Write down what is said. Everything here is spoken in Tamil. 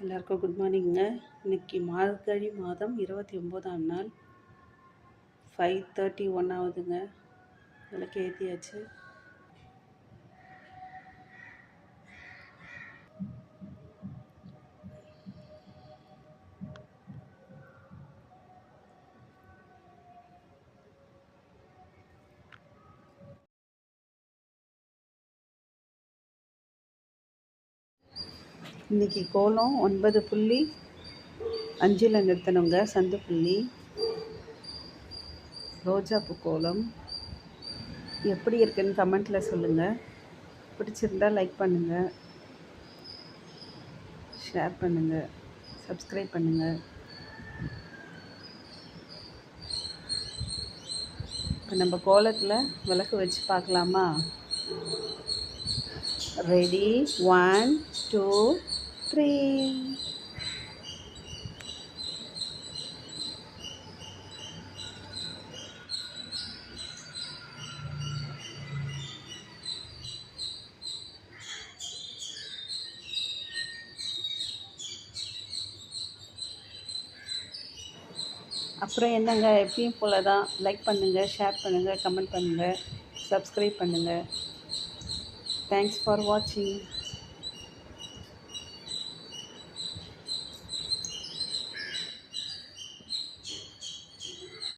எல்லாருக்கும் குட் மார்னிங்க இன்னைக்கு மார்கழி மாதம் இருபத்தி ஒம்போதாம் நாள். ஃபைவ் தேர்ட்டி ஒன் ஆகுதுங்க. விளக்கு ஏற்றியாச்சு இன்னைக்கு கோலம் ஒன்பது புள்ளி அஞ்சில் நிறுத்தணுங்க. சந்து புள்ளி. ரோஜாப்பூ கோலம். எப்படி இருக்குன்னு கமெண்ட்டில் சொல்லுங்கள் பிடிச்சிருந்தா லைக் பண்ணுங்கள் ஷேர் பண்ணுங்கள் சப்ஸ்கிரைப் பண்ணுங்கள் இப்போ நம்ம கோலத்தில் விளக்கு வச்சு பார்க்கலாமா? ரெடி ஒன் டூ த்ரீ அப்புறம் என்னங்க எப்பயும் போல தான் லைக் பண்ணுங்கள் ஷேர் பண்ணுங்கள் கமெண்ட் பண்ணுங்கள் சப்ஸ்கிரைப் பண்ணுங்கள் தேங்க்ஸ் ஃபார் வாட்சிங்